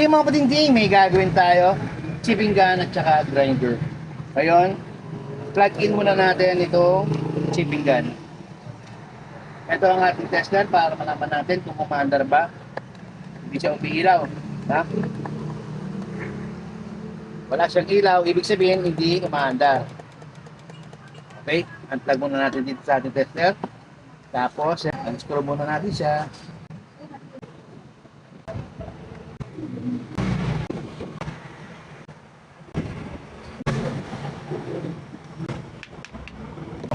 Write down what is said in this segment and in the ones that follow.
Okay mga patingting, may gagawin tayo. Chipping gun at saka grinder. Ngayon, plug in muna natin itong chipping gun. Ito ang ating test gun para malaman natin kung kumandar ba. Hindi siya umiilaw. Ha? Wala siyang ilaw, ibig sabihin hindi umaandar. Okay? Unplug muna natin dito sa ating tester. Tapos, unscrew muna natin siya.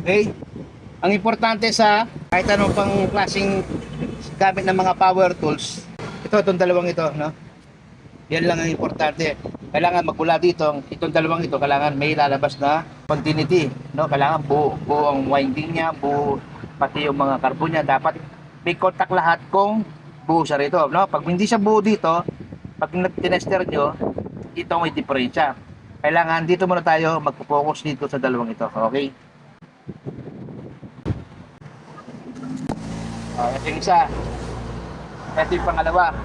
Okay? Ang importante sa kahit anong pang klaseng gamit ng mga power tools, ito, itong dalawang ito, no? Yan lang ang importante. Kailangan magmula dito, itong dalawang ito, kailangan may lalabas na continuity, no? Kailangan buo, buo ang winding niya, buo pati yung mga carbon niya, dapat may contact lahat kung buo siya rito, no? Pag hindi siya buo dito, pag tinester nyo, ito may diferensya. Kailangan dito muna tayo magpo-focus dito sa dalawang ito, okay? Oh, ito yung isa. Ito yung pangalawa.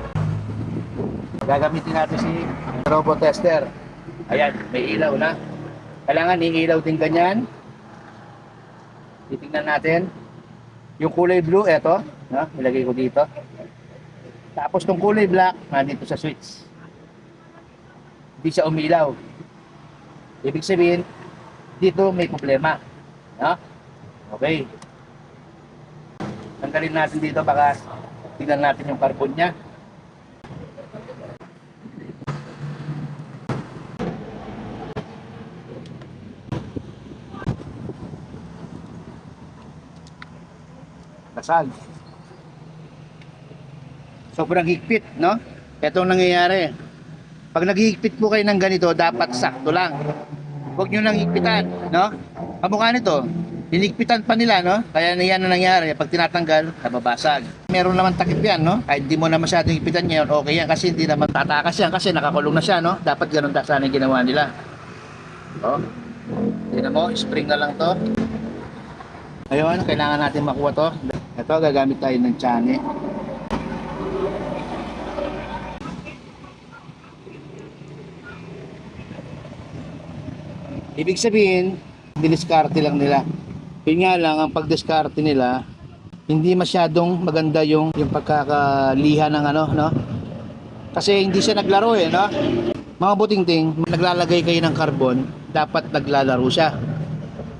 Gagamitin natin si robot tester. Ayan, may ilaw na. Kailangan iilaw din ganyan. Titingnan natin. Yung kulay blue, eto. No? Ilagay ko dito. Tapos tong kulay black, nandito sa switch. Hindi siya umilaw. Ibig sabihin, dito may problema. No? Okay. Tanggalin natin dito baka tingnan natin yung carbon niya. Kasag. Sobrang higpit, no? Ito ang nangyayari. Pag naghihigpit po kayo ng ganito, dapat sakto lang. Huwag nyo nang higpitan, no? Kamukha nito, Hinigpitan pa nila, no? Kaya yan ang nangyari. Pag tinatanggal, nababasag. Meron naman takip yan, no? Kahit di mo na masyadong higpitan ngayon, okay yan. Kasi hindi naman tatakas yan. Kasi nakakulong na siya, no? Dapat ganun ta sana ginawa nila. Oh. Tingnan mo, spring na lang to. Ayun, kailangan natin makuha to. Ito, gagamit tayo ng tsane. Ibig sabihin, diniskarte lang nila. Yun nga lang, ang pagdiskarte nila, hindi masyadong maganda yung, yung pagkakaliha ng ano, no? Kasi hindi siya naglaro eh, no? Mga butingting, naglalagay kayo ng carbon, dapat naglalaro siya.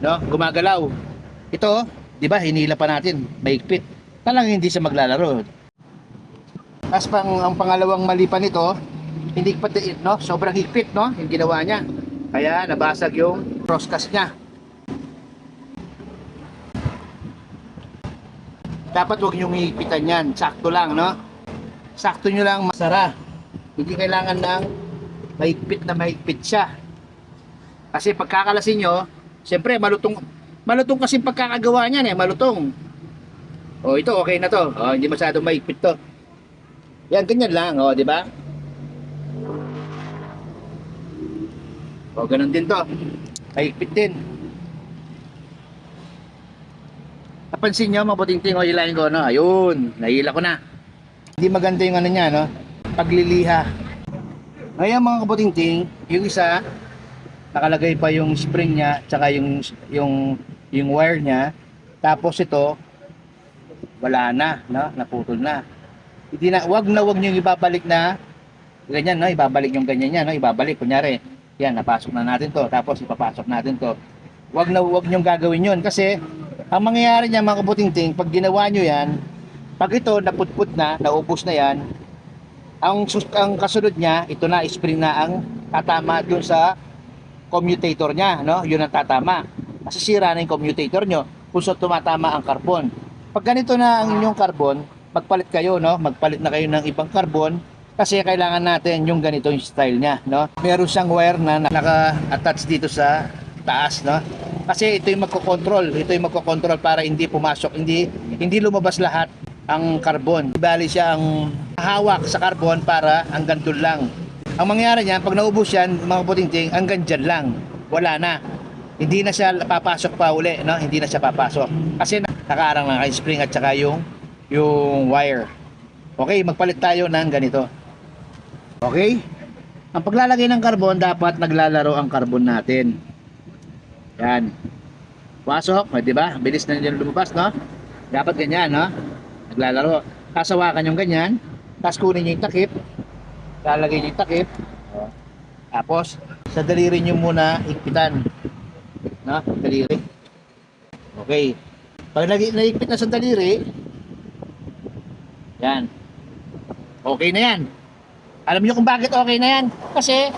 No? Gumagalaw. Ito, di ba, hinila pa natin, maigpit. Talagang hindi siya maglalaro. Tapos pang, ang pangalawang mali pa nito, hindi pati, no? Sobrang higpit, no? Yung ginawa niya. Kaya nabasag yung crosscast niya. Dapat huwag niyong hihigpitan yan. Sakto lang, no? Sakto nyo lang masara. Hindi kailangan ng mahigpit na mahigpit siya. Kasi pagkakalasin nyo, siyempre malutong, malutong kasi pagkakagawa niyan eh, malutong. O ito, okay na to. O, hindi masyadong mahigpit to. Yan, ganyan lang, o, di ba? O, ganun din to. Mahigpit din. Napansin nyo, mabuting ting o hilahin ko, no? Ayun, nahila ko na. Hindi maganda yung ano niya, no? Pagliliha. Ngayon mga kabuting ting, yung isa, nakalagay pa yung spring niya, tsaka yung, yung, yung wire niya. Tapos ito, wala na, no? Naputol na. Hindi na, wag na wag niyo ibabalik na ganyan, no? Ibabalik yung ganyan niya, no? Ibabalik, kunyari, yan, napasok na natin to. Tapos ipapasok natin to. Wag na wag niyong gagawin yun kasi ang mangyayari niya mga kabuting ting, pag ginawa niyo yan, pag ito naputput na, naubos na yan, ang, ang kasunod niya, ito na, spring na ang tatama dun sa commutator niya, no? Yun ang tatama. Masisira na yung commutator nyo kung saan tumatama ang carbon. Pag ganito na ang inyong carbon, magpalit kayo, no? Magpalit na kayo ng ibang carbon kasi kailangan natin yung ganito yung style niya, no? Meron siyang wire na naka-attach dito sa taas, no? Kasi ito yung magko-control, ito yung magko-control para hindi pumasok, hindi hindi lumabas lahat ang carbon. Bali siya ang hawak sa carbon para hanggang doon lang. Ang mangyayari niyan, pag naubos yan, mga puting-ting, hanggang dyan lang. Wala na. Hindi na siya papasok pa uli, no? Hindi na siya papasok. Kasi nakaarang lang ang spring at saka yung, yung wire. Okay, magpalit tayo ng ganito. Okay? Ang paglalagay ng carbon, dapat naglalaro ang carbon natin. Yan. Pasok, di ba? Bilis na nila lumabas, no? Dapat ganyan, no? Naglalaro. Kasawakan yung ganyan. Tapos kunin nyo yung takip. Lalagay nyo yung takip. Tapos, sa daliri nyo muna higpitan. No? Daliri. Okay. Pag nag naigpit na sa daliri, yan. Okay na yan. Alam niyo kung bakit okay na yan? Kasi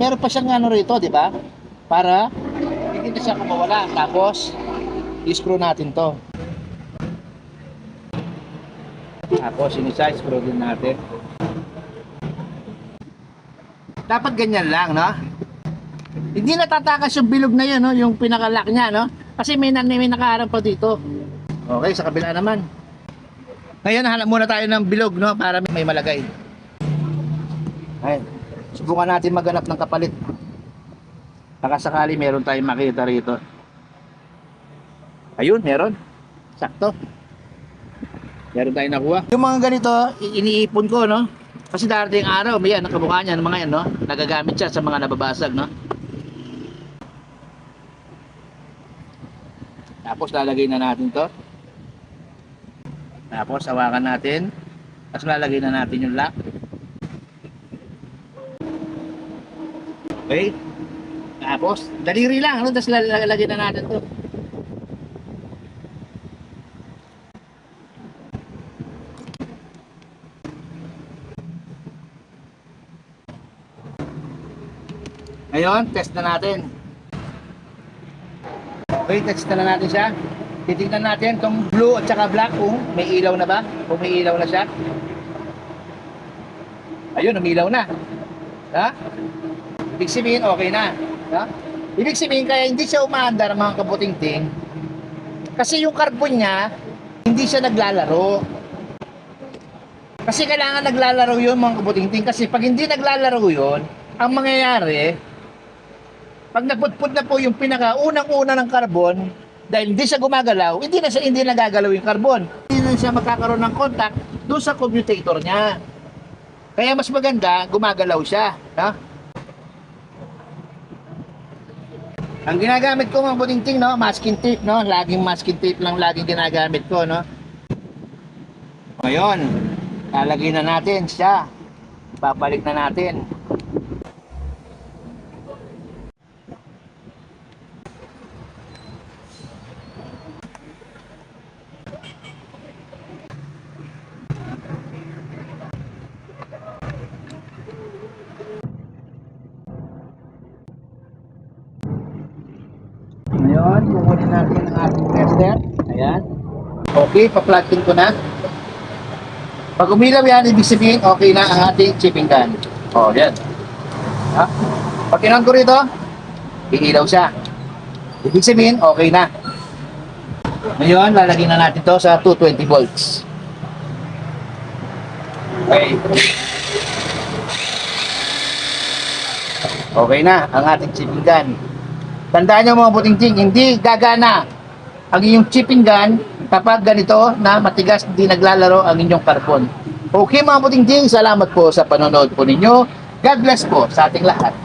meron pa siyang ano rito, di ba? Para hindi siya kumawala. Tapos, i-screw natin to. Tapos, yung isa, screw din natin. Dapat ganyan lang, no? Hindi natatakas yung bilog na yun, no? Yung pinakalock niya, no? Kasi may, na- may nakaharap pa dito. Okay, sa kabila naman. Ngayon, hanap muna tayo ng bilog, no? Para may malagay. Ayun. Subukan natin maghanap ng kapalit. Baka sakali meron tayong makita rito. Ayun, meron. Sakto. Meron tayong nakuha. Yung mga ganito, iniipon ko, no? Kasi darating araw, may yan, nakamukha niya mga yan, no? Nagagamit siya sa mga nababasag, no? Tapos lalagay na natin to. Tapos hawakan natin. Tapos lalagay na natin yung lock. Okay? Tapos, daliri lang, ano? Tapos lalagay na natin to. Ngayon, test na natin. Okay, test na natin siya. Titignan natin kung blue at saka black kung may ilaw na ba? Kung may ilaw na siya. Ayun, umilaw na. Ha? Ibig sabihin, okay na. Ha? Ibig sabihin, kaya hindi siya umaandar mga kabuting-ting. Kasi yung carbon niya, hindi siya naglalaro. Kasi kailangan naglalaro yun mga kabuting-ting. Kasi pag hindi naglalaro yun, ang mangyayari, pag naputput na po yung pinaka unang-una ng carbon, dahil hindi siya gumagalaw, hindi na siya hindi nagagalaw yung carbon. Hindi na siya magkakaroon ng contact doon sa commutator niya. Kaya mas maganda, gumagalaw siya. No? Ang ginagamit ko mga butingting, no, masking tape, no, laging masking tape lang laging ginagamit ko, no. Ngayon, lalagay na natin siya. Babalik na natin. Ngayon, kukunin natin ang ating tester. Ayan. Okay, pa-plug in ko na. Pag umilaw yan, ibig sabihin, okay na ang ating chipping gun. O, oh, yan. Ha? Pag kinuhan ko rito, iilaw siya. Ibig sabihin, okay na. Ngayon, lalagyan na natin to sa 220 volts. Okay. Okay na ang ating chipping gun. Tandaan nyo mga buting-ting, hindi gagana ang inyong chipping gun kapag ganito na matigas hindi naglalaro ang inyong carbon. Okay mga buting-ting, salamat po sa panonood po ninyo. God bless po sa ating lahat.